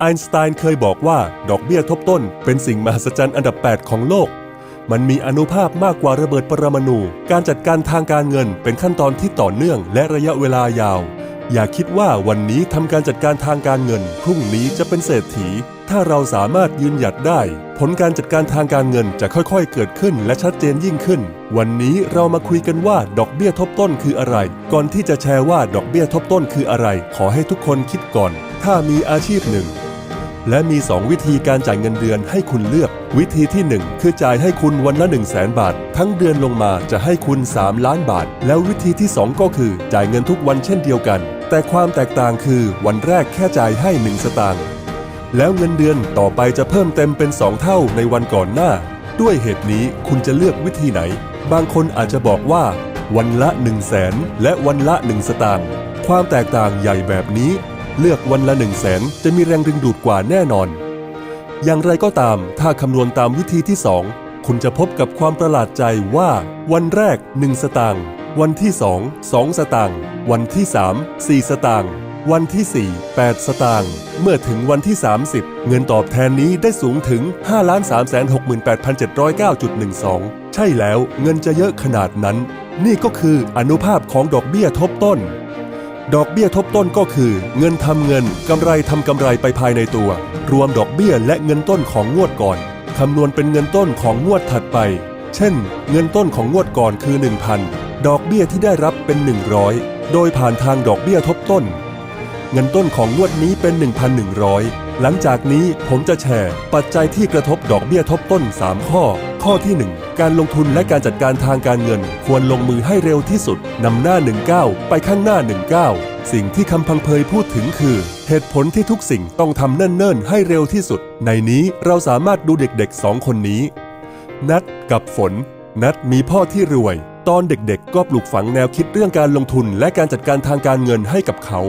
ไอน์สไตน์เคยบอกว่าดอกเบี้ยทบต้น เป็นสิ่งมหัศจรรย์อันดับ 8 ของโลก มันมีอนุภาพมากกว่าระเบิดปรมาณู การจัดการทางการเงินเป็นขั้นตอนที่ต่อเนื่องและระยะเวลายาว อย่าคิดว่าวันนี้ทำการจัดการทางการเงิน พรุ่งนี้จะเป็นเศรษฐี ถ้าเราสามารถยืนหยัดได้ ผลการจัดการทางการเงินจะค่อยๆ เกิดขึ้นและชัดเจนยิ่งขึ้น วันนี้เรามาคุยกันว่าดอกเบี้ยทบต้นคืออะไร ก่อนที่จะแชร์ว่าดอกเบี้ยทบต้นคืออะไร ขอให้ทุกคนคิดก่อน ถ้ามีอาชีพหนึ่ง และมี 2 วิธีการจ่ายเงินเดือนให้คุณเลือก วิธีที่ 1 คือจ่ายให้คุณวันละ1 0 0 0 0แบาท ทั้งเดือนลงมาจะให้คุณ 3 ล้านบาท แล้ววิธีที่ 2 ก็คือจ่ายเงินทุกวันเช่นเดียวกัน แต่ความแตกต่างคือวันแรกแค่จ่ายให้ 1 สตางค์แล้วเงินเดือนต่อไปจะเพิ่มเต็มเป็น 2 เท่าในวันก่อนหน้า ด้วยเหตุนี้คุณจะเลือกวิธีไหน บางคนอาจจะบอกว่า วันละ 1 0 0 0 0แสนและวันละ 1 สตางค์ความแตกต่างใหญ่แบบนี้ เลือกวันละ1 0 0 0 0แสนจะมีแรงดึงดูดกว่าแน่นอน อย่างไรก็ตามถ้าคำนวณตามวิธีที่ 2 คุณจะพบกับความประหลาดใจว่า วันแรก 1 สตางค์วันที่ 2 2 สตางค์วันที่ 3 4 สตางค์วันที่ 4 8 สตางค์เมื่อถึงวันที่ 30 เงินตอบแทนนี้ได้สูงถึง 5 3 6 8 7 0 9 1 2 ใช่แล้วเงินจะเยอะขนาดนั้น นี่ก็คืออนุภาพของดอกเบี้ยทบต้น ดอกเบี้ยทบต้นก็คือ เงินทำเงินกำไรทำกำไรไปภายในตัว รวมดอกเบี้ยและเงินต้นของงวดก่อนคำนวณเป็นเงินต้นของงวดถัดไป เช่น เงินต้นของงวดก่อนคือ 1,000 ดอกเบี้ยที่ได้รับเป็น 100 โดยผ่านทางดอกเบี้ยทบต้น เงินต้นของงวดนี้เป็น 1,100 หลังจากนี้ผมจะแชร์ ปัจจัยที่กระทบดอกเบี้ยทบต้น 3 ข้อ ข้อที่ 1 การลงทุนและการจัดการทางการเงิน ควรลงมือให้เร็วที่สุด นำหน้า 19 ไปข้างหน้า 19 สิ่งที่คำพังเพยพูดถึงคือ เหตุผลที่ทุกสิ่งต้องทำเนิ่นๆ ให้เร็วที่สุด ในนี้เราสามารถดูเด็กๆสองคนนี้ นัดกับฝน นัดมีพ่อที่รวย ตอนเด็กๆ ก็ปลูกฝังแนวคิดเรื่องการลงทุนและการจัดการทางการเงินให้กับเขา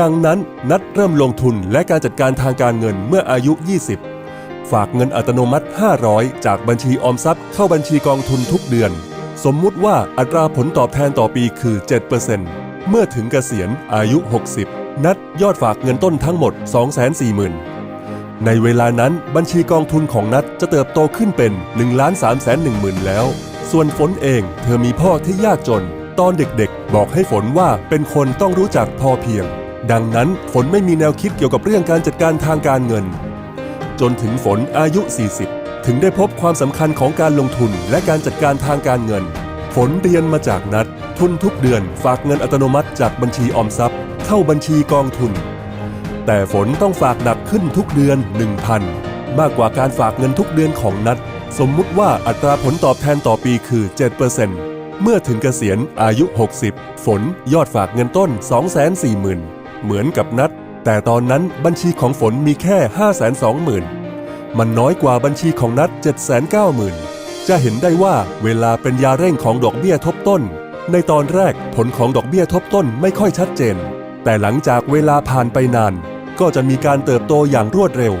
ดังนั้นนัดเริ่มลงทุนและการจัดการทางการเงินเมื่ออายุ 20 ฝากเงินอัตโนมัติ 500 จากบัญชีออมทรัพย์เข้าบัญชีกองทุนทุกเดือน สมมุติว่าอัตราผลตอบแทนต่อปีคือ 7%เมื่อถึงเกษียณอายุ 60 นัดยอดฝากเงินต้นทั้งหมด 240,000 ในเวลานั้นบัญชีกองทุนของนัดจะเติบโตขึ้นเป็น1ล้าน3แสน1หมื่นแล้ว ส่วนฝนเองเธอมีพ่อที่ยากจน ตอนเด็กๆ บอกให้ฝนว่าเป็นคนต้องรู้จักพอเพียงดังนั้นฝนไม่มีแนวคิดเกี่ยวกับเรื่องการจัดการทางการเงิน จนถึงฝนอายุ 40 ถึงได้พบความสำคัญของการลงทุนและการจัดการทางการเงิน ฝนเรียนมาจากนัด ทุนทุกเดือนฝากเงินอัตโนมัติจากบัญชีออมทรัพย์ เข้าบัญชีกองทุน แต่ฝนต้องฝากหนักขึ้นทุกเดือน 1,000 มากกว่าการฝากเงินทุกเดือนของนัด สมมุติว่าอัตราผลตอบแทนต่อปีคือ 7%เมื่อถึงเกษียณอายุ 60 ฝนยอดฝากเงินต้น 240,000 เหมือนกับนัด แต่ตอนนั้นบัญชีของฝนมีแค่ 520,000 มันน้อยกว่าบัญชีของนัด 790,000 จะเห็นได้ว่าเวลาเป็นยาเร่งของดอกเบี้ยทบต้น ในตอนแรกผลของดอกเบี้ยทบต้นไม่ค่อยชัดเจน แต่หลังจากเวลาผ่านไปนาน ก็จะมีการเติบโตอย่างรวดเร็ว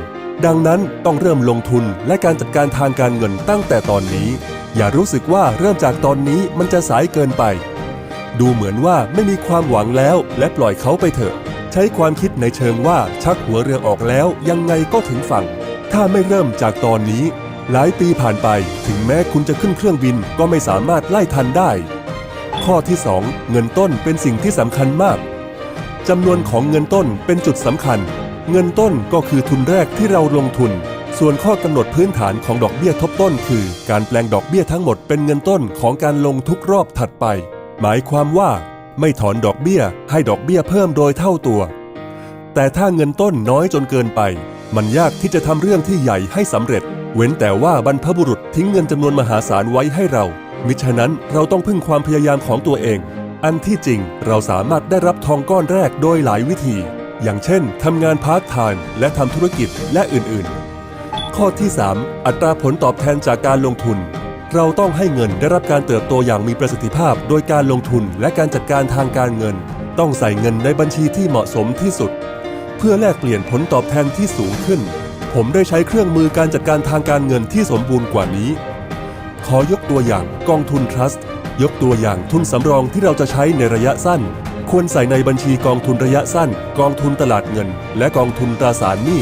ดังนั้นต้องเริ่มลงทุนและการจัดการทางการเงินตั้งแต่ตอนนี้ อย่ารู้สึกว่าเริ่มจากตอนนี้มันจะสายเกินไป ดูเหมือนว่าไม่มีความหวังแล้วและปล่อยเขาไปเถอะ ใช้ความคิดในเชิงว่าชักหัวเรือออกแล้วยังไงก็ถึงฝั่ง ถ้าไม่เริ่มจากตอนนี้ หลายปีผ่านไปถึงแม้คุณจะขึ้นเครื่องบินก็ไม่สามารถไล่ทันได้ ข้อที่ 2 เงินต้นเป็นสิ่งที่สำคัญมากจำนวนของเงินต้นเป็นจุดสำคัญ เงินต้นก็คือทุนแรกที่เราลงทุน ส่วนข้อกำหนดพื้นฐานของดอกเบี้ยทบต้น คือ การแปลงดอกเบี้ยทั้งหมดเป็นเงินต้นของการลงทุกรอบถัดไป หมายความว่า ไม่ถอนดอกเบี้ยให้ดอกเบี้ยเพิ่มโดยเท่าตัว แต่ถ้าเงินต้นน้อยจนเกินไป มันยากที่จะทำเรื่องที่ใหญ่ให้สำเร็จ เว้นแต่ว่าบรรพบุรุษทิ้งเงินจำนวนมหาศาลไว้ให้เรา มิฉะนั้นเราต้องพึ่งความพยายามของตัวเอง อันที่จริงเราสามารถได้รับทองก้อนแรกโดยหลายวิธี อย่างเช่นทำงานพาร์ทไทม์และทำธุรกิจและอื่นๆ ข้อที่ 3 อัตราผลตอบแทนจากการลงทุน เราต้องให้เงินได้รับการเติบโตอย่างมีประสิทธิภาพ โดยการลงทุนและการจัดการทางการเงิน ต้องใส่เงินในบัญชีที่เหมาะสมที่สุด เพื่อแลกเปลี่ยนผลตอบแทนที่สูงขึ้น ผมได้ใช้เครื่องมือการจัดการทางการเงินที่สมบูรณ์กว่านี้ ขอยกตัวอย่างกองทุนทรัสต์ยกตัวอย่างทุนสำรองที่เราจะใช้ในระยะสั้น ควรใส่ในบัญชีกองทุนระยะสั้น กองทุนตลาดเงิน และกองทุนตราสารหนี้